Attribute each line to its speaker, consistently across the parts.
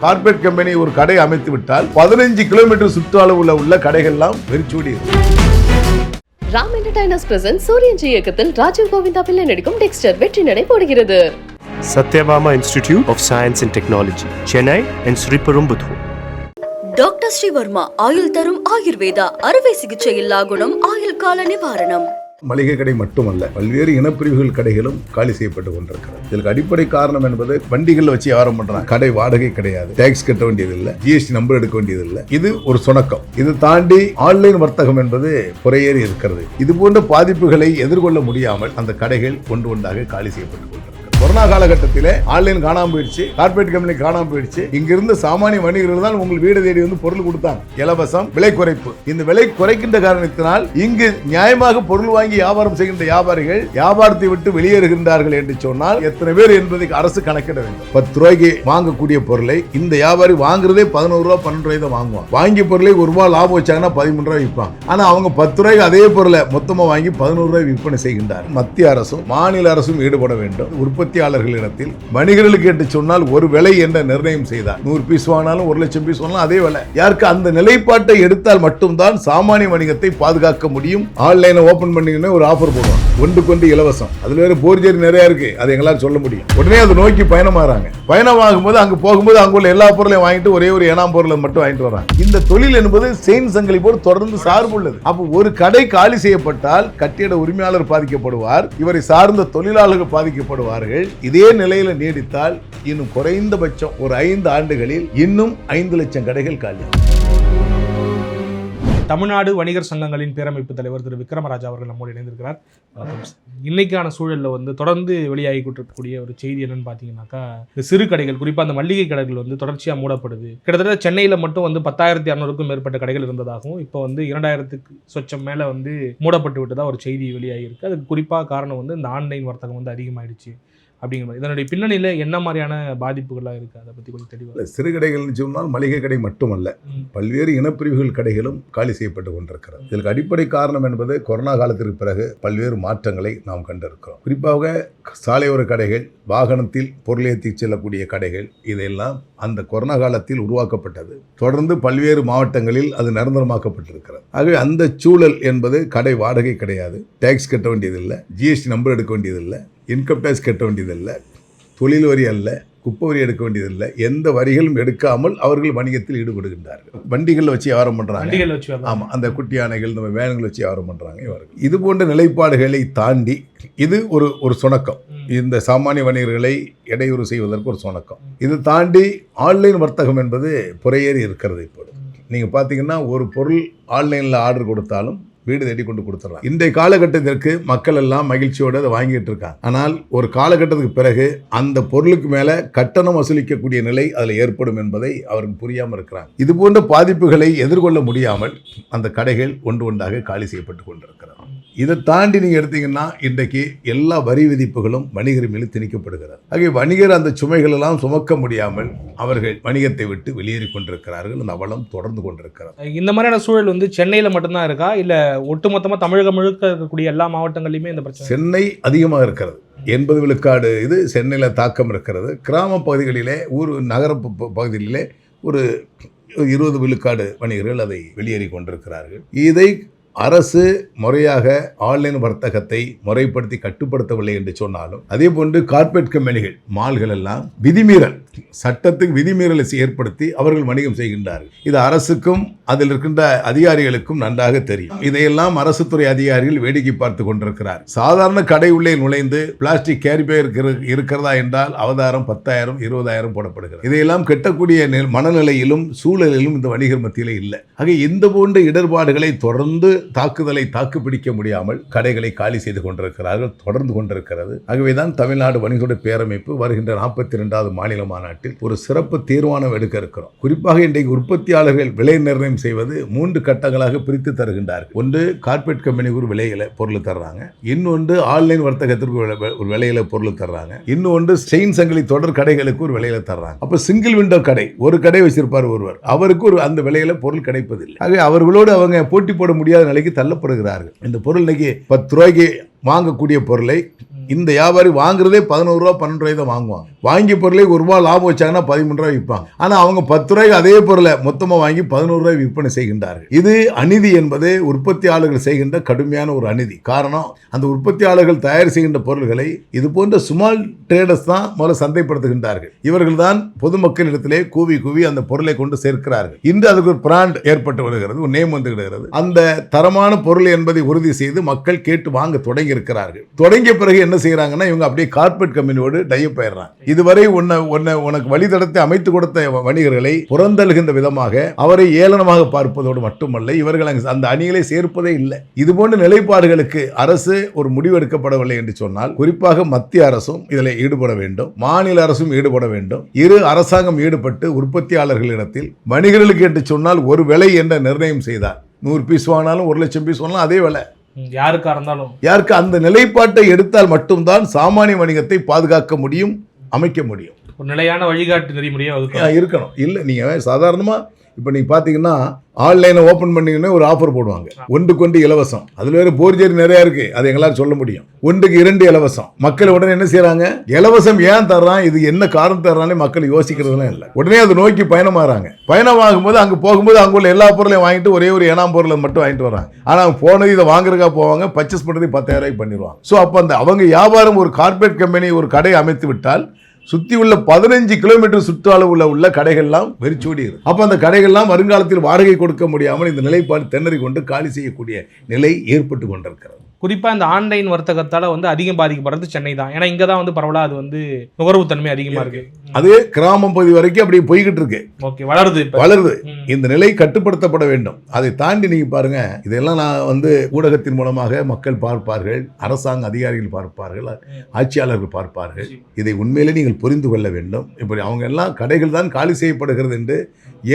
Speaker 1: Corporate company ஒரு கடை அமைத்து விட்டால் பதினஞ்சு கிலோமீட்டர் சுற்றளவுல உள்ள கடைகள்லாம் வெறிச்சோடி
Speaker 2: ராம் என்டர்டைனர்ஸ் பிரசன்ட் சூரியன் இயக்கத்தில் ராஜீவ் கோவிந்தா பிள்ளை நடிக்கும் டெக்ஸ்டர் வெற்றி நடை போடுகிறது.
Speaker 3: Satyabama Institute of Science and Technology, Chennai and Sriperumbudur.
Speaker 4: Doctor Srivarma ஆயுள் தரும் ஆயுர்வேதா அறுவை சிகிச்சை இல்லா குணம் ஆயுள் கால நிவாரணம்
Speaker 1: மளிகை கடை மட்டுமல்ல பல்வேறு இனப்பிரிவுகள் கடைகளும் காலி செய்யப்பட்டு கொண்டிருக்கிறது. இதற்கு அடிப்படை காரணம் என்பது வண்டிகள் வச்சு வியாபாரம் பண்றாங்க. கடை வாடகை கிடையாது. டேக்ஸ் கட்ட வேண்டியது இல்ல ஜிஎஸ்டி நம்பர் எடுக்க வேண்டியது இல்ல இது ஒரு சுணக்கம். இது தாண்டி ஆன்லைன் வர்த்தகம் என்பது குறையேறி இருக்கிறது. இது போன்ற பாதிப்புகளை எதிர்கொள்ள முடியாமல் அந்த கடைகள் ஒன்று ஒன்றாக காலி செய்யப்பட்டு கொண்டிருக்கிறது. கொரோனா காலகட்டத்திலே ஆன்லைன் காணாம போயிடுச்சு கார்பரேட் கம்பெனி காணாம போயிடுச்சு. இங்க இருந்து சாமானிய வணிகர்கள் தான் உங்கள் வீடு தேடி வந்து பொருள் கொடுத்தாங்க. இலவசம் விலை குறைப்பு. இந்த விலை குறைக்கின்ற காரணத்தினால் இங்கு நியாயமாக பொருள் வாங்கி வியாபாரம் செய்கின்ற வியாபாரிகள் வியாபாரத்தை விட்டு வெளியேறுகின்றார்கள் என்று சொன்னால் எத்தனை பேர் என்பதை அரசு கணக்கிட வேண்டும். பத்து ரூபாய்க்கு வாங்கக்கூடிய பொருளை இந்த வியாபாரி வாங்குறதே பதினோரு ரூபா பன்னெண்டு ரூபாய் தான் வாங்குவான். வாங்கிய பொருளை ஒரு ரூபா லாபம் வச்சாங்கன்னா பதிமூணு ரூபாய் விற்பாங்க ஆனா அவங்க பத்து ரூபாய்க்கு அதே பொருளை மொத்தமா வாங்கி பதினோரு ரூபாய் விற்பனை செய்கின்றார் மத்திய அரசும் மாநில அரசும் ஈடுபட வேண்டும். உற்பத்தி உற்பத்தியாளர்களிடத்தில் வணிகர்களுக்கு என்று சொன்னால் ஒரு விலை என்ற நிர்ணயம் செய்தார். நூறு பீஸ் வாங்கினாலும் ஒரு லட்சம் பீஸ் வாங்கினாலும் அதே விலை. யாருக்கு அந்த நிலைப்பாட்டை எடுத்தால் மட்டும்தான் சாமானிய வணிகத்தை பாதுகாக்க முடியும்? ஆன்லைனை ஓபன் பண்ணீங்கன்னா ஒரு ஆஃபர் போடுவாங்க. ஒன்று கொண்டு இலவசம். அதுல வேற போர்ஜரி நிறைய இருக்கு. அதை எங்களால் சொல்ல முடியும். உடனே அதை நோக்கி பயணமாகறாங்க பயணம் ஆகும்போது அங்கு போகும்போது அங்குள்ள எல்லா பொருளையும் வாங்கிட்டு ஒரே ஒரு ஏனாம் பொருளை மட்டும் வாங்கிட்டு வராங்க. இந்த தொழில் என்பது செயின் சங்கிலி போல் தொடர்ந்து சார்புள்ளது அப்போ ஒரு கடை காலி செய்யப்பட்டால் கட்டிட உரிமையாளர் பாதிக்கப்படுவார். இவரை சார்ந்த தொழிலாளர்கள் பாதிக்கப்படுவார்கள். இதே நிலையில நீடித்தால் இன்னும் குறைந்தபட்சம் ஒரு ஐந்து ஆண்டுகளில் இன்னும் ஐந்து லட்சம் கடைகள் காலி.
Speaker 5: தமிழ்நாடு வணிகர் சங்கங்களின் பேரமைப்பு தலைவர் திரு விக்ரமராஜா அவர்கள் நம்மோடு இணைந்திருக்கிறார். இன்னைக்கான சூழலில் வந்து தொடர்ந்து வெளியாகி கொண்டிருக்கக்கூடிய ஒரு செய்தி என்னன்னு பார்த்தீங்கன்னாக்கா இந்த சிறு கடைகள் குறிப்பாக அந்த மல்லிகை கடைகள் வந்து தொடர்ச்சியாக மூடப்படுது. கிட்டத்தட்ட சென்னையில் மட்டும் வந்து பத்தாயிரத்தி இரநூறுக்கும் மேற்பட்ட கடைகள் இருந்ததாகவும் இப்போ வந்து இரண்டாயிரத்துக்கு சொச்சம் மேலே வந்து மூடப்பட்டு விட்டதா ஒரு செய்தி வெளியாகிருக்கு அதுக்கு குறிப்பாக காரணம் வந்து இந்த ஆன்லைன் வர்த்தகம் வந்து அதிகமாகிடுச்சு அப்படிங்கிற மாதிரி. இதனுடைய பின்னணியில் என்ன மாதிரியான பாதிப்புகள்லாம் இருக்குது அதை பற்றி கொஞ்சம் தெளிவாக
Speaker 1: சிறு கடைகள்னு சொன்னால் மளிகை கடை மட்டுமல்ல. பல்வேறு இனப்பிரிவுகள் கடைகளும் காலி செய்யப்பட்டு கொண்டிருக்கிறது. இதற்கு அடிப்படை காரணம் என்பது கொரோனா காலத்திற்கு பிறகு பல்வேறு மாற்றங்களை நாம் கண்டிருக்கிறோம். குறிப்பாக சாலையோர கடைகள் வாகனத்தில் பொருள் ஏற்றி செல்லக்கூடிய கடைகள் இதெல்லாம் அந்த கொரோனா காலத்தில் உருவாக்கப்பட்டது. தொடர்ந்து பல்வேறு மாவட்டங்களில் அது நிரந்தரமாக்கப்பட்டிருக்கிறது. ஆகவே அந்த சூழல் என்பது கடை வாடகை கிடையாது. டேக்ஸ் கட்ட வேண்டியதில்லை. ஜிஎஸ்டி நம்பர் எடுக்க வேண்டியதில்லை. இன்கம் டேக்ஸ் கட்ட வேண்டியதில்லை தொழில் வரி அல்ல குப்பை வரி எடுக்க வேண்டியதில்லை எந்த வரிகளும் எடுக்காமல் அவர்கள் வணிகத்தில் ஈடுபடுகின்றார்கள். வண்டிகளில் வச்சு வியாபாரம் பண்ணுறாங்க. ஆமாம் அந்த குட்டி யானைகள் இந்த வேன்கள் வச்சு வியாபாரம் பண்ணுறாங்க இவர்கள். இது போன்ற நிலைப்பாடுகளை தாண்டி இது ஒரு ஒரு சுணக்கம். இந்த சாமானிய வணிகர்களை இடையூறு செய்வதற்கு ஒரு சுணக்கம். இது தாண்டி ஆன்லைன் வர்த்தகம் என்பது புறையேறி இருக்கிறது இப்போது. நீங்கள் பார்த்தீங்கன்னா ஒரு பொருள் ஆன்லைனில் ஆர்டர் கொடுத்தாலும் வீடு தேடி கொண்டு கொடுத்துடலாம் இன்றைய காலகட்டத்திற்கு மக்கள் எல்லாம் மகிழ்ச்சியோடு அதை வாங்கிட்டு இருக்காங்க. ஆனால் ஒரு காலகட்டத்துக்கு பிறகு அந்த பொருளுக்கு மேலே கட்டணம் வசூலிக்கக்கூடிய நிலை அதில் ஏற்படும் என்பதை அவருக்கு புரியாமல் இருக்கிறாங்க. இது போன்ற பாதிப்புகளை எதிர்கொள்ள முடியாமல் அந்த கடைகள் ஒன்று ஒன்றாக காலி செய்யப்பட்டு கொண்டிருக்கிறார் இதை தாண்டி நீங்கள் எடுத்தீங்கன்னா இன்றைக்கு எல்லா வரி விதிப்புகளும் வணிகர் மீது திணிக்கப்படுகிறது. ஆகவே வணிகர் அந்த சுமைகள் எல்லாம் சுமக்க முடியாமல் அவர்கள் வணிகத்தை விட்டு வெளியேறி கொண்டிருக்கிறார்கள். அந்த அவலம் தொடர்ந்து கொண்டிருக்கிறது.
Speaker 5: இந்த மாதிரியான சூழல் வந்து சென்னையில் மட்டும்தான் இருக்கா? இல்லை ஒட்டுமொத்தமாக தமிழகம் முழுக்க இருக்கக்கூடிய எல்லா மாவட்டங்கள்லையுமே இந்த பிரச்சனை?
Speaker 1: சென்னை அதிகமாக இருக்கிறது. எண்பது விழுக்காடு இது சென்னையில் தாக்கம் இருக்கிறது. கிராம பகுதிகளிலே ஊர் நகர பகுதிகளிலே ஒரு இருபது விழுக்காடு வணிகர்கள் அதை வெளியேறி கொண்டிருக்கிறார்கள். இதை அரசு முறையாக ஆன்லைன் வர்த்தகத்தை முறைப்படுத்தி கட்டுப்படுத்தவில்லை என்று சொன்னாலும் அதே போன்று கார்பரேட் கம்பெனிகள் மால்கள் எல்லாம் விதிமீறல் சட்டத்துக்கு விதிமீறலை ஏற்படுத்தி அவர்கள் வணிகம் செய்கின்றார்கள். இது அரசுக்கும் அதில் இருக்கின்ற அதிகாரிகளுக்கும் நன்றாக தெரியும். இதையெல்லாம் அரசு துறை அதிகாரிகள் வேடிக்கை பார்த்து கொண்டிருக்கிறார். சாதாரண கடை உள்ளே நுழைந்து பிளாஸ்டிக் கேரிபேக் இருக்கிறதா என்றால் அவதாரம் பத்தாயிரம் இருபதாயிரம் போடப்படுகிறது. இதையெல்லாம் கெட்டக்கூடிய மனநிலையிலும் சூழலிலும் இந்த வணிகர் மத்தியிலே இல்லை. ஆக இந்த போன்ற இடர்பாடுகளை தொடர்ந்து தாக்குதலை தாக்குப்பிடிக்க முடியாமல் கடைகளை காலி செய்து கொண்டிருக்கிறார்கள் தொடர்ந்து கொண்டிருக்கிறது. ஆகவேதான் தமிழ்நாடு வணிகருடைய பேரமைப்பு வருகின்ற நாற்பத்தி இரண்டாவது மாநில மாநாட்டில் ஒரு சிறப்பு தீர்மானம் எடுக்க இருக்கிறோம். குறிப்பாக இன்றைக்கு உற்பத்தியாளர்கள் விலை நிர்ணயம் செய்வது மூன்று கட்டங்களாக பிரித்து தருகின்றார்கள். ஒன்று கார்பரேட் கம்பெனிக்கு ஒரு விலையில பொருள் தர்றாங்க. இன்னொன்று ஆன்லைன் வர்த்தகத்திற்கு ஒரு ஒரு விலையில பொருள் தர்றாங்க. இன்னொன்று செயின் சங்கிலி தொடர் கடைகளுக்கு ஒரு விலையில தர்றாங்க. அப்ப சிங்கிள் விண்டோ கடை ஒரு கடை வச்சிருப்பார் ஒருவர். அவருக்கு ஒரு அந்த விலையில பொருள் கிடைப்பதில்லை. ஆகவே அவர்களோடு அவங்க போட்டி போட முடியாத விலைக்கு தள்ளப்படுகிறார்கள். இந்த பொருள் இன்னைக்கு பத்து ரூபாய்க்கு வாங்கக்கூடிய பொருளை இந்த வியாபாரி வாங்குறதே பதினோரு ரூபா பன்னெண்டு ரூபாய் தான் வாங்குவாங்க. வாங்கிய பொருளை ஒரு ரூபா லாபம் வச்சாங்கன்னா பதிமூணு ரூபாய் விற்பாங்க. ஆனால் அவங்க பத்து ரூபாய்க்கு அதே பொருளை மொத்தமாக வாங்கி பதினோரு ரூபாய் விற்பனை செய்கின்றார்கள். இது அநீதி என்பது உற்பத்தியாளர்கள் செய்கின்ற கடுமையான ஒரு அநீதி. காரணம் அந்த உற்பத்தியாளர்கள் தயார் செய்கின்ற பொருள்களை இது போன்ற ஸ்மால் ட்ரேடர்ஸ் தான் முதல்ல சந்தைப்படுத்துகின்றார்கள். இவர்கள் தான் பொதுமக்களிடத்திலே கூவி கூவி அந்த பொருளை கொண்டு சேர்க்கிறார்கள். இன்று அதுக்கு ஒரு பிராண்ட் ஏற்பட்டு வருகிறது ஒரு நேம் வந்து விடுகிறது அந்த தரமான பொருள் என்பதை உறுதி செய்து மக்கள் கேட்டு வாங்க தொடங்கி இருக்கிறார்கள் தொடங்கிய பிறகு என்ன செய்கிறாங்கன்னா இவங்க அப்படியே கார்பரேட் கம்பெனியோடு டைய போயிடுறாங்க இதுவரை உன்னை உன்னை உனக்கு வழித்தடத்தை அமைத்து கொடுத்த வணிகர்களை புறந்தழுகின்ற விதமாக அவரை ஏளனமாக பார்ப்பதோடு மட்டுமல்ல இவர்கள் அங்கு அந்த அணிகளை சேர்ப்பதே இல்லை. இது போன்ற நிலைப்பாடுகளுக்கு அரசு ஒரு முடிவு எடுக்கப்படவில்லை என்று சொன்னால் குறிப்பாக மத்திய அரசும் இதில் ஈடுபட வேண்டும் மாநில அரசும் ஈடுபட வேண்டும். இரு அரசாங்கம் ஈடுபட்டு உற்பத்தியாளர்களிடத்தில் வணிகர்களுக்கு என்று சொன்னால் ஒரு விலை என்ற நிர்ணயம் செய்தார் நூறு பீஸ் வாங்கினாலும் ஒரு லட்சம் பீஸ் வாங்கினாலும் அதே விலை.
Speaker 5: யாருக்கா இருந்தாலும்.
Speaker 1: யாருக்கு அந்த நிலைப்பாட்டை எடுத்தால் மட்டும்தான் சாமானிய வணிகத்தை பாதுகாக்க முடியும் அமைக்க முடியும்.
Speaker 5: ஒரு நிலையான வழிகாட்டு நெறிமுறையை
Speaker 1: ஆ,
Speaker 5: வகுக்கணும்
Speaker 1: இருக்கணும். இல்லை நீங்கள் சாதாரணமாக இப்போ நீங்கள் பார்த்தீங்கன்னா ஆன்லைனை ஓப்பன் பண்ணீங்கன்னா ஒரு ஆஃபர் போடுவாங்க. ஒன்றுக்கு ஒன்று இலவசம். அதில் வேறு போர்ஜரி நிறையா இருக்குது அதை எங்களால் சொல்ல முடியும். ஒன்றுக்கு இரண்டு இலவசம். மக்கள் உடனே என்ன செய்கிறாங்க இலவசம் ஏன் தர்றான்? இது என்ன காரணம் தர்றானே மக்கள் யோசிக்கிறதுலாம் இல்லை. உடனே அதை நோக்கி பயணமாகறாங்க பயணமாகும்போது அங்கே போகும்போது அங்கே உள்ள எல்லா பொருளையும் வாங்கிட்டு ஒரே ஒரு ஏனாம் பொருளை மட்டும் வாங்கிட்டு வராங்க ஆனால் அவங்க போனது இதை வாங்குறதுக்காக போவாங்க பர்ச்சேஸ் பண்ணுறது பத்தாயிரம் ரூபாய்க்கு பண்ணிடுவாங்க. ஸோ அப்போ அந்த அவங்க வியாபாரம் ஒரு கார்ப்பரேட் கம்பெனி ஒரு கடை அமைத்து விட்டால் சுற்றி உள்ள பதினஞ்சு கிலோமீட்டர் சுற்றளவுல உள்ள கடைகள்லாம் வெறிச்சோடியது அப்போ அந்த கடைகள்லாம் வருங்காலத்தில் வாடகை கொடுக்க முடியாமல் இந்த நிலைப்பாடு திணறி கொண்டு காலி செய்யக்கூடிய நிலை ஏற்பட்டு கொண்டிருக்கிறது.
Speaker 5: குறிப்பா இந்த ஆன்லைன் வர்த்தகத்தால வந்து அதிகம் பாதிக்கப்படுறது சென்னை தான். ஏன்னா இங்க தான் வந்து பரவலா அது வந்து நுகர்வுத்தன்மை அதிகமா இருக்கு.
Speaker 1: அது கிராமம் பகுதி வரைக்கும் அப்படி போய்கிட்டு இருக்கு.
Speaker 5: ஓகே வளருது
Speaker 1: வளருது. இந்த நிலை கட்டுப்படுத்தப்பட வேண்டும். அதை தாண்டி நீங்க பாருங்க இதெல்லாம் நான் வந்து ஊடகத்தின் மூலமாக மக்கள் பார்ப்பார்கள் அரசாங்க அதிகாரிகள் பார்ப்பார்கள் ஆட்சியாளர்கள் பார்ப்பார்கள். இதை உண்மையிலே நீங்கள் புரிந்து கொள்ள வேண்டும். இப்படி அவங்க எல்லாம் கடைகள் தான் காலி செய்யப்படுகிறது என்று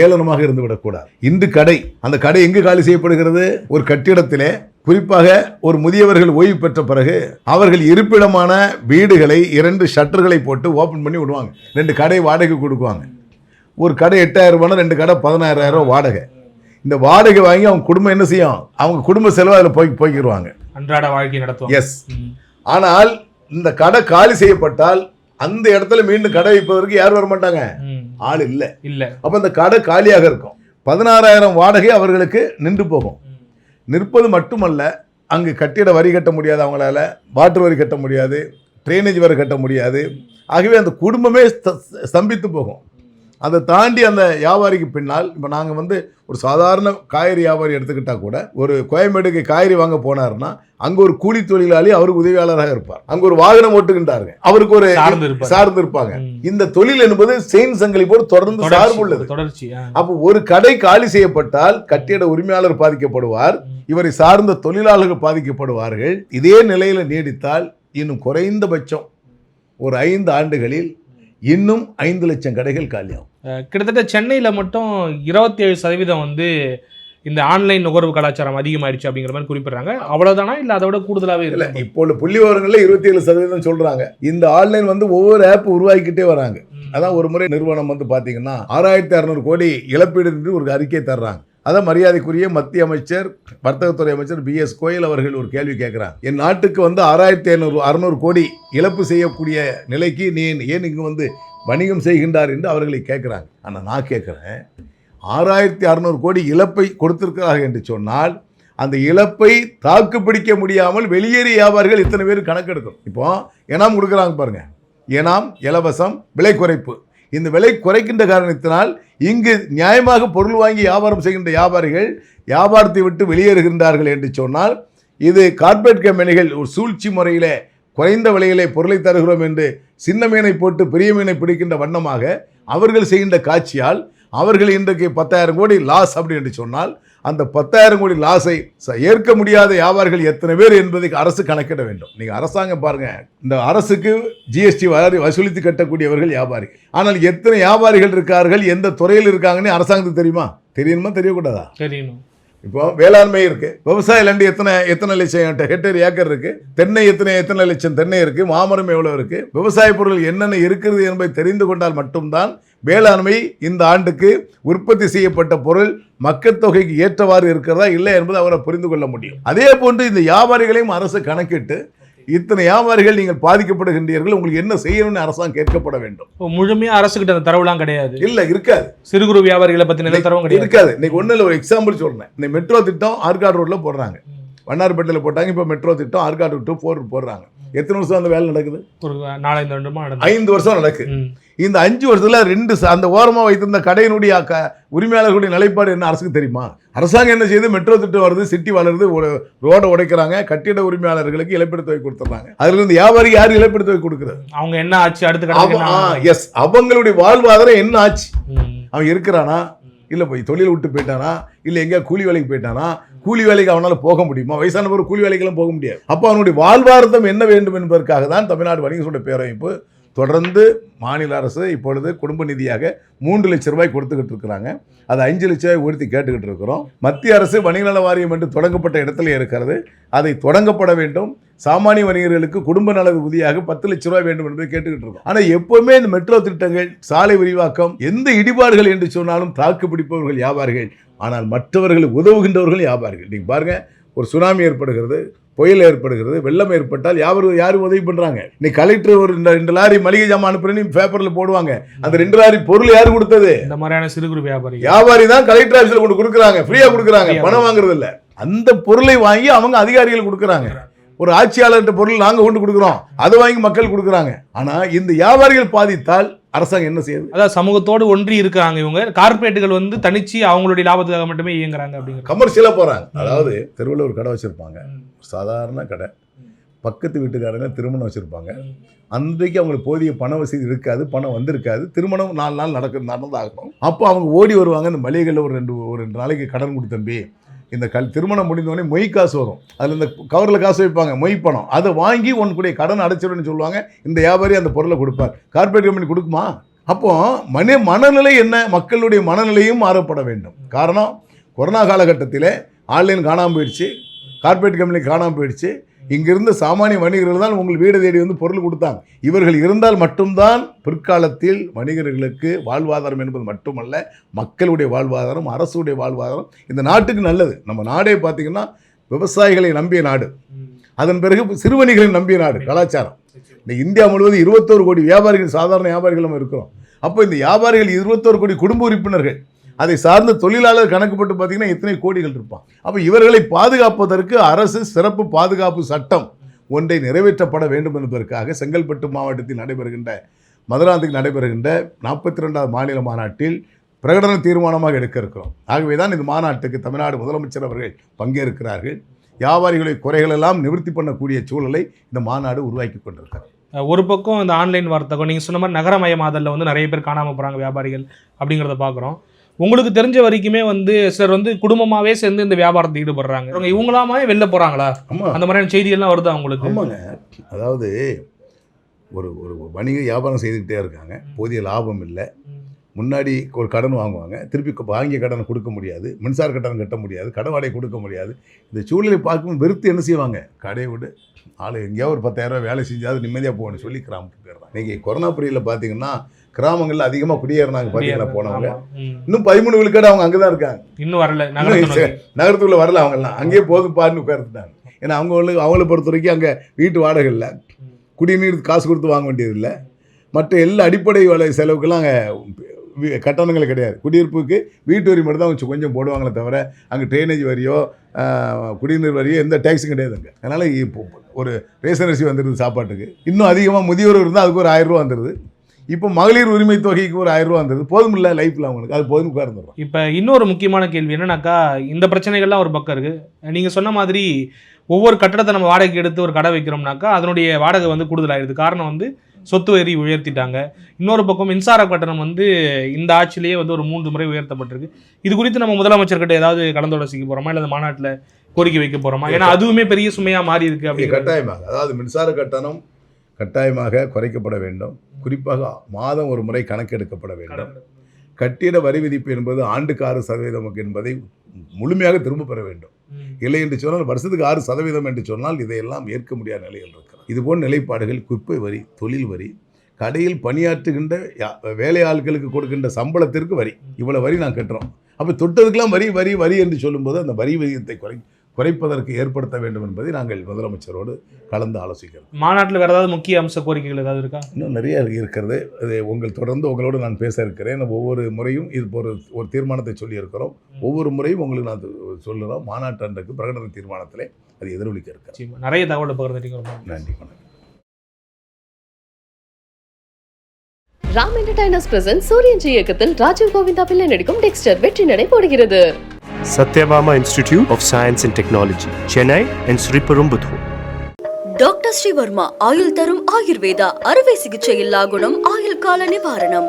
Speaker 1: ஏளனமாக இருந்து விடக்கூடாது. இன்று கடை அந்த கடை எங்கு காலி செய்யப்படுகிறது? ஒரு கட்டிடத்திலே குறிப்பாக ஒரு முதியவர்கள் ஓய்வு பெற்ற பிறகு அவர்கள் இருப்பிடமான வீடுகளை இரண்டு ஷட்டர்களை போட்டு ஓபன் பண்ணி விடுவாங்க. ரெண்டு கடை வாடகை கொடுக்குவாங்க. ஒரு கடை எட்டாயிரம் ரூபாய் ரெண்டு கடை பதினாயிரம் ரூபாய் வாடகை. இந்த வாடகை வாங்கி அவங்க குடும்பம் என்ன செய்யும்? அவங்க குடும்ப செலவு அதில் போய் போய்க்கிடுவாங்க
Speaker 5: அன்றாட வாழ்க்கை நடத்துவாங்க.
Speaker 1: எஸ் ஆனால் இந்த கடை காலி செய்யப்பட்டால் அந்த இடத்துல மீண்டும் கடை வைப்பதற்கு யார் வர மாட்டாங்க. ஆள் இல்லை.
Speaker 5: இல்ல.
Speaker 1: அப்போ இந்த கடை காலியாக இருக்கும். பதினாறாயிரம் வாடகை அவர்களுக்கு நின்று போகும். நிற்பது மட்டுமல்ல அங்கு கட்டிட வரி கட்ட முடியாது அவங்களால வாட்டர் வரி கட்ட முடியாது ட்ரைனேஜ் வரி கட்ட முடியாது. ஆகவே அந்த குடும்பமே ஸ்த- ஸ்தம்பித்து போகும். அதை தாண்டி அந்த வியாபாரிக்கு பின்னால் இப்போ நாங்கள் வந்து ஒரு சாதாரண காய்கறி வியாபாரி எடுத்துக்கிட்டா கூட ஒரு கோயம்பேடுக்கு காய்கறி வாங்க போனாருன்னா அங்கே ஒரு கூலி தொழிலாளி அவருக்கு உதவியாளராக இருப்பார். அங்கே ஒரு வாகனம் ஓட்டுகின்றாருங்க. அவருக்கு ஒரு
Speaker 5: சார்ந்து
Speaker 1: இருப்பாங்க. இந்த தொழில் என்பது செயின் சங்கிலி போல் தொடர்ந்து சார்புள்ளது.
Speaker 5: தொடர்ச்சி.
Speaker 1: அப்போ ஒரு கடை காலி செய்யப்பட்டால் கட்டிட உரிமையாளர் பாதிக்கப்படுவார். இவரை சார்ந்த தொழிலாளர்கள் பாதிக்கப்படுவார்கள். இதே நிலையில் நீடித்தால் இன்னும் குறைந்தபட்சம் ஒரு ஐந்து ஆண்டுகளில் இன்னும் ஐந்து லட்சம் கடைகள் காலியாகும்.
Speaker 5: கிட்டத்தட்ட சென்னையில மட்டும் இருபத்தி ஏழு சதவீதம் வந்து இந்த ஆன்லைன் நுகர்வு கலாச்சாரம் அதிகமாயிடுச்சு அப்படிங்கிற மாதிரி குறிப்பிடுறாங்க. அவ்வளவுதானா? இல்ல அதை விட கூடுதலாவே
Speaker 1: இல்ல இப்போ புள்ளி விவரங்கள்ல இருபத்தி ஏழு சதவீதம் சொல்றாங்க. இந்த ஆன்லைன் வந்து ஒவ்வொரு ஆப் உருவாக்கிட்டே வராங்க. அதான் ஒரு முறை நிறுவனம் வந்து பாத்தீங்கன்னா ஆறாயிரத்தி அறநூறு கோடி இழப்பீடு ஒரு அறிக்கை தர்றாங்க. அதான் மரியாதைக்குரிய மத்திய அமைச்சர் வர்த்தகத்துறை அமைச்சர் பி. எஸ். கோயல் அவர்கள் ஒரு கேள்வி கேட்குறாங்க என் நாட்டுக்கு வந்து ஆறாயிரத்தி ஐநூறு அறுநூறு கோடி இழப்பு செய்யக்கூடிய நிலைக்கு நீ ஏன் இங்கு வந்து வணிகம் செய்கின்றார் என்று அவர்களை கேட்குறாங்க ஆனால் நான் கேட்குறேன் ஆறாயிரத்தி அறநூறு கோடி இழப்பை கொடுத்திருக்கிறார்கள் என்று சொன்னால் அந்த இழப்பை தாக்கு பிடிக்க முடியாமல் வெளியேறிய வியாபாரிகள் இத்தனை பேர் கணக்கெடுக்கணும். இப்போ இனாம் கொடுக்குறாங்க பாருங்கள் இனாம் இலவசம் விலை குறைப்பு. இந்த விலை குறைக்கின்ற காரணத்தினால் இங்கு நியாயமாக பொருள் வாங்கி வியாபாரம் செய்கின்ற வியாபாரிகள் வியாபாரத்தை விட்டு வெளியேறுகின்றார்கள் என்று சொன்னால் இது கார்ப்பரேட் கம்பெனிகள் ஒரு சூழ்ச்சி முறையிலே குறைந்த விலையிலே பொருளை தருகிறோம் என்று சின்ன மீனை போட்டு பெரிய மீனை பிடிக்கின்ற வண்ணமாக அவர்கள் செய்கின்ற காட்சியால் அவர்கள் இன்றைக்கு பத்தாயிரம் கோடி லாஸ் அப்படி என்று சொன்னால் அந்த பத்தாயிரம் கோடி லாஸை ஏற்க முடியாத வியாபாரிகள் எத்தனை பேர் என்பதை அரசு கணக்கிட வேண்டும். நீங்கள் அரசாங்கம் பாருங்க. இந்த அரசுக்கு ஜிஎஸ்டி வசூலித்து கட்டக்கூடியவர்கள் வியாபாரி. ஆனால் எத்தனை வியாபாரிகள் இருக்கார்கள் எந்த துறையில் இருக்காங்கன்னு அரசாங்கத்துக்கு தெரியுமா? தெரியணுமா தெரியக்கூடாதா?
Speaker 5: தெரியணும்.
Speaker 1: இப்போ வேளாண்மை இருக்கு. விவசாய லண்டு எத்தனை எத்தனை லட்சம் ஹெக்டேர் ஏக்கர் இருக்கு. தென்னை எத்தனை எத்தனை லட்சம் தென்னை இருக்கு. மாமரம் எவ்வளவு இருக்கு. விவசாய பொருள் என்னென்ன இருக்கிறது என்பதை தெரிந்து கொண்டால் மட்டும்தான் வேளாண்மை இந்த ஆண்டுக்கு உற்பத்தி செய்யப்பட்ட பொருள் மக்கள் தொகைக்கு ஏற்றவாறு இருக்கிறதா இல்லை என்பதை அவரை புரிந்து கொள்ள முடியும். அதே போன்று இந்த வியாபாரிகளையும் அரசு கணக்கிட்டு இத்தனை வியாபாரிகள் நீங்கள் பாதிக்கப்படுகின்றீர்கள் உங்களுக்கு என்ன செய்யணும்னு அரசாங்கம் கேட்கப்பட வேண்டும்.
Speaker 5: இப்போ முழுமையா அரசுகிட்ட அந்த தரவுலாம் கிடையாது.
Speaker 1: இல்ல இருக்காது.
Speaker 5: சிறு குறு வியாபாரிகளை பத்தி எந்த தரவும் கிடையாது.
Speaker 1: இருக்காது. இன்னைக்கு ஒண்ணு இல்ல ஒரு எக்ஸாம்பிள் சொல்றேன். இந்த மெட்ரோ திட்டம் ஆற்காடு ரோட்ல போடுறாங்க. வண்ணார்பேட்டையில் போட்டாங்க. இப்போ மெட்ரோ திட்டம் ஆற்காடு டு போர் போடுறாங்க. எத்தனை வருஷம் அந்த வேலை நடக்குது?
Speaker 5: ஒரு நாலஞ்சு வருடமா
Speaker 1: ஐந்து வருஷம் நடக்குது
Speaker 5: ம்.
Speaker 1: இந்த அஞ்சு வருஷத்துல ரெண்டு அந்த ஓரமா வைத்திருந்த கடையினுடைய க- உரிமையாளர்களுடைய நிலைப்பாடு என்ன அரசுக்கு தெரியுமா? அரசாங்கம் என்ன செய்யுது மெட்ரோ திட்டம் வருது சிட்டி வளருது ரோட உடைக்கிறாங்க கட்டிட உரிமையாளர்களுக்கு இழப்பீடு தொகை கொடுத்துறாங்க அதுல இருந்து வியாபாரிக்கு யார் இழப்பீடு தொகை கொடுக்குறது
Speaker 5: அவங்க என்ன ஆச்சு? அடுத்த
Speaker 1: எஸ் அவங்களுடைய வாழ்வாதாரம் என்ன ஆச்சு. அவன் இருக்கிறானா? இல்லை போய் தொழில் விட்டு போயிட்டானா? இல்லை எங்கேயா கூலி வேலைக்கு போயிட்டானா? கூலி வேலைக்கு அவனால போக முடியுமா? வயசானவர் கூலி வேலைக்கெல்லாம் போக முடியாது. அப்போ அவனுடைய வாழ்வார்த்தம் என்ன வேண்டும் என்பதற்காக தான் தமிழ்நாடு வணிக சூட பேரமைப்பு தொடர்ந்து மாநில அரசு இப்பொழுது குடும்ப நிதியாக மூன்று லட்சம் ரூபாய் கொடுத்துக்கிட்டு இருக்கிறாங்க. அதை அஞ்சு லட்ச ரூபாய் உயர்த்தி கேட்டுக்கிட்டு இருக்கிறோம். மத்திய அரசு வணிக நல வாரியம் என்று தொடங்கப்பட்ட இடத்துல இருக்கிறது. அதை தொடங்கப்பட வேண்டும். சாமானிய வணிகர்களுக்கு குடும்ப நல உதவியாக பத்து லட்ச ரூபாய் வேண்டும் என்று கேட்டுக்கிட்டு இருக்கோம். ஆனால் எப்போவுமே இந்த மெட்ரோ திட்டங்கள் சாலை விரிவாக்கம் எந்த இடிபாடுகள் என்று சொன்னாலும் தாக்கு பிடிப்பவர்கள் வியாபாரிகள் ஆனால் மற்றவர்கள் உதவுகின்றவர்கள் வியாபாரிகள் நீங்கள் பாருங்கள் ஒரு சுனாமி ஏற்படுகிறது. புயல் ஏற்படுகிறது வெள்ளம் ஏற்பட்டால் யாரும் யாரும் உதவி பண்றாங்க? நீ கலெக்டர் ஒரு ரெண்டு- லாரி மளிகை ஜாமான் அனுப்புறேன்னு பேப்பர்ல போடுவாங்க. அந்த ரெண்டு லாரி பொருள் யாரு கொடுத்தது?
Speaker 5: இந்த மாதிரியான சிறு குறு வியாபாரிகள்
Speaker 1: வியாபாரி தான் கலெக்டர் ஆஃபீஸ்ல கொண்டு கொடுக்குறாங்க ஃப்ரீயா கொடுக்குறாங்க பணம் வாங்குறது இல்ல அந்த பொருளை வாங்கி அவங்க அதிகாரிகள் கொடுக்குறாங்க. ஒரு ஆட்சியாளர்கிட்ட பொருள் நாங்க கொண்டு கொடுக்குறோம் அதை வாங்கி மக்கள் கொடுக்குறாங்க. ஆனா இந்த வியாபாரிகள் பாதித்தால் அரசாங்கம் என்ன செய்யுது?
Speaker 5: அதாவது சமூகத்தோடு ஒன்றி இருக்காங்க இவங்க. கார்ப்பரேட்டுகள் வந்து தனிச்சு அவங்களுடைய லாபத்துக்காக மட்டுமே இயங்குறாங்க அப்படிங்கிற
Speaker 1: கமர்ஷியலா போறாங்க. அதாவது தெருவில் ஒரு கடை வச்சிருப்பாங்க. சாதாரண கடை. பக்கத்து வீட்டுக்காரங்க திருமணம் வச்சிருப்பாங்க. அன்றைக்கு அவங்களுக்கு போதிய பண வசதி இருக்காது பணம் வந்திருக்காது. திருமணம் நாலு நாள் நடக்க நடந்தாகணும். அப்போ அவங்க ஓடி வருவாங்க. இந்த மளிகைகளில் ஒரு ரெண்டு ஒரு ரெண்டு நாளைக்கு கடன் கொடு தம்பி. இந்த கல் திருமணம் முடிந்தோடனே மொய் காசு வரும். அதில் இந்த கவரில் காசு வைப்பாங்க மொய் பணம். அதை வாங்கி உனக்குடைய கடன் அடைச்சிடும்னு சொல்லுவாங்க. இந்த வியாபாரி அந்த பொருளை கொடுப்பார். கார்ப்பரேட் கம்பெனி கொடுக்குமா? அப்போ மன மனநிலை என்ன? மக்களுடைய மனநிலையும் மாறப்பட வேண்டும். காரணம் கொரோனா காலகட்டத்தில் ஆன்லைன் காணாமல் போயிடுச்சு. கார்ப்பரேட் கம்பெனி காணாமல் போயிடுச்சு. இங்கிருந்த சாமானிய வணிகர்கள் தான் உங்கள் வீடு தேடி வந்து பொருள் கொடுத்தாங்க. இவர்கள் இருந்தால் மட்டும்தான் பிற்காலத்தில் வணிகர்களுக்கு வாழ்வாதாரம் என்பது மட்டுமல்ல மக்களுடைய வாழ்வாதாரம் அரசுடைய வாழ்வாதாரம் இந்த நாட்டுக்கு நல்லது. நம்ம நாடே பார்த்தீங்கன்னா விவசாயிகளை நம்பிய நாடு. அதன் பிறகு சிறுவணிகளை நம்பிய நாடு கலாச்சாரம். இந்த இந்தியா முழுவதும் இருபத்தோரு கோடி வியாபாரிகள் சாதாரண வியாபாரிகள் நம்ம இருக்கிறோம். அப்போ இந்த வியாபாரிகள் இருபத்தோரு கோடி குடும்ப உறுப்பினர்கள். அதை சார்ந்த தொழிலாளர் கணக்குப்பட்டு பார்த்தீங்கன்னா எத்தனை கோடிகள் இருப்பான். அப்போ இவர்களை பாதுகாப்பதற்கு அரசு சிறப்பு பாதுகாப்பு சட்டம் ஒன்றை நிறைவேற்றப்பட வேண்டும் என்பதற்காக செங்கல்பட்டு மாவட்டத்தில் நடைபெறுகின்ற மதுராந்தத்தில் நடைபெறுகின்ற நாற்பத்தி ரெண்டாவது மாநில மாநாட்டில் பிரகடன தீர்மானமாக எடுக்க இருக்கிறோம். ஆகவே தான் இந்த மாநாட்டுக்கு தமிழ்நாடு முதலமைச்சர் அவர்கள் பங்கேற்கிறார்கள். வியாபாரிகளை குறைகளெல்லாம் நிவர்த்தி பண்ணக்கூடிய சூழலை இந்த மாநாடு உருவாக்கி கொண்டிருக்கிறது.
Speaker 5: ஒரு பக்கம் இந்த ஆன்லைன் வர்த்தகம் நீங்கள் சொன்ன மாதிரி நகரமயமாதலில் வந்து நிறைய பேர் காணாமல் போகிறாங்க வியாபாரிகள் அப்படிங்கிறத பார்க்குறோம் உங்களுக்கு தெரிஞ்ச வரைக்குமே வந்து சிலர் வந்து குடும்பமாகவே சேர்ந்து இந்த வியாபாரத்தில் ஈடுபடுறாங்க. இவங்க இவங்களாமே வெளில போகிறாங்களா
Speaker 1: ஆமாம்
Speaker 5: அந்த மாதிரியான செய்திகள்லாம் வருதா உங்களுக்கு?
Speaker 1: ஆமாங்க. அதாவது ஒரு ஒரு வணிக வியாபாரம் செய்துக்கிட்டே இருக்காங்க. போதிய லாபம் இல்லை. முன்னாடி ஒரு கடன் வாங்குவாங்க. திருப்பி வாங்கிய கடனை கொடுக்க முடியாது. மின்சார கட்டணம் கட்ட முடியாது. கடன் வாடகை கொடுக்க முடியாது. இந்த சூழ்நிலை பார்க்கும்போது வெறுத்து என்ன செய்வாங்க? கடையை விட்டு ஆள் எங்கேயாவது ஒரு பத்தாயிரம் ரூபாய் வேலை செஞ்சாவது நிம்மதியாக போகணும்னு சொல்லி கிராமத்துக்கு போயிடுறாங்க இன்னைக்கு கொரோனா பீரியடில் பார்த்தீங்கன்னா கிராமங்களில் அதிகமாக குடியேறினாங்க பார்த்தீங்கன்னா போனவங்க. இன்னும் பதிமூணு விழுக்காடு அவங்க அங்கே தான் இருக்காங்க.
Speaker 5: இன்னும் வரல.
Speaker 1: நகரத்துக்குள்ள வரல அவங்கெல்லாம். அங்கேயே போதும் பாருன்னு உட்கார்ந்துட்டாங்க. ஏன்னா அவங்களுக்கு அவங்கள பொறுத்த வரைக்கும் அங்கே வீட்டு வாடகை இல்லை குடிநீர் காசு கொடுத்து வாங்க வேண்டியதில்லை. மற்ற எல்லா அடிப்படை வேலை செலவுக்கெல்லாம் அங்கே கட்டணங்கள் கிடையாது. குடியிருப்புக்கு வீட்டு வரி மட்டும் தான் கொஞ்சம் கொஞ்சம் போடுவாங்களே தவிர அங்கே ட்ரைனேஜ் வரியோ குடிநீர் வரியோ எந்த டேக்ஸும் கிடையாது அங்கே. அதனால் இப்போ ஒரு ரேஷன் அரிசி வந்துடுது சாப்பாட்டுக்கு. இன்னும் அதிகமாக முதியோர் இருந்தால் அதுக்கு ஒரு ஆயிரம் ரூபா வந்துடுது இப்போ மகளிர் உரிமை தொகைக்கு ஒரு ஆயிரம் ரூபா வந்துடுது போதும் இல்லை லைஃப்பில் அவங்களுக்கு. அது போதும் உட்கார்ந்துடும்
Speaker 5: இப்போ இன்னொரு முக்கியமான கேள்வி என்னன்னாக்கா இந்த பிரச்சனைகள்லாம் ஒரு பக்கம் இருக்கு. நீங்க சொன்ன மாதிரி ஒவ்வொரு கட்டடத்தை நம்ம வாடகைக்கு எடுத்து ஒரு கடை வைக்கிறோம்னாக்கா அதனுடைய வாடகை வந்து கூடுதலாயிருது. காரணம் வந்து சொத்து வரி உயர்த்திட்டாங்க. இன்னொரு பக்கம் மின்சார கட்டணம் வந்து இந்த ஆட்சியிலேயே வந்து ஒரு மூன்று முறை உயர்த்தப்பட்டிருக்கு. இது குறித்து நம்ம முதலமைச்சர்கிட்ட ஏதாவது கலந்துரைசிக்க போறோமா? இல்லை மாநாட்டில் கோரிக்கை வைக்க போறோமா? ஏன்னா அதுவுமே பெரிய சுமையா மாறி இருக்கு
Speaker 1: அப்படி கட்டாயமாக. அதாவது மின்சார கட்டணம் கட்டாயமாக குறைக்கப்பட வேண்டும். குறிப்பாக மாதம் ஒரு முறை கணக்கெடுக்கப்பட வேண்டும். கட்டிட வரி விதிப்பு என்பது ஆண்டுக்கு ஆறு சதவீதம் என்பதை முழுமையாக திரும்ப பெற வேண்டும். இல்லை என்று சொன்னால் வருஷத்துக்கு ஆறு சதவீதம் என்று சொன்னால் இதையெல்லாம் ஏற்க முடியாத நிலையில் இருக்கிறது. இதுபோன்ற நிலைப்பாடுகள் குப்பை வரி தொழில் வரி கடையில் பணியாற்றுகின்ற யா- வேலை கொடுக்கின்ற சம்பளத்திற்கு வரி. இவ்வளோ வரி நான் கட்டுறோம். அப்போ தொட்டதுக்கெல்லாம் வரி வரி வரி என்று சொல்லும்போது அந்த வரி விகிதத்தை குறை குறைப்பதற்கு ஏற்படுத்த வேண்டும் என்பதை நாங்கள் முதலமைச்சரோடு கலந்து ஆலோசிக்கிறோம்.
Speaker 5: மாநாட்டில் வேற ஏதாவது முக்கிய அம்ச கோரிக்கைகள் ஏதாவது இருக்கா?
Speaker 1: இன்னும் நிறைய இருக்கிறது. அது உங்கள் தொடர்ந்து உங்களோடு நான் பேச இருக்கிறேன். ஒவ்வொரு முறையும் இது ஒரு ஒரு தீர்மானத்தை சொல்லியிருக்கிறோம். ஒவ்வொரு முறையும் உங்களுக்கு நான் சொல்லுறோம் மாநாட்டு அன்றைக்கு பிரகடன தீர்மானத்திலே அது எதிரொலிக்க
Speaker 5: நிச்சயமா. நிறைய தகவலை பகிர்ந்துட்டீங்க. ரொம்ப நன்றி.
Speaker 1: நன்றி வணக்கம்.
Speaker 2: ராம் என்டர்டைனர்ஸ் பிரசன்ட் சூரியன் ஜி இயக்கத்தில் ராஜீவ் கோவிந்தா பிள்ளை நடிக்கும் டெக்ஸ்டர் வெற்றி நடை போடுகிறது.
Speaker 3: Sathyabama institute of science and technology Chennai and Sriperumbudur
Speaker 4: doctor Srivarma ஆயுள் தரும் ஆயுர்வேதா அறுவை சிகிச்சை இல்லா குணம் ஆயுள் கால நிவாரணம்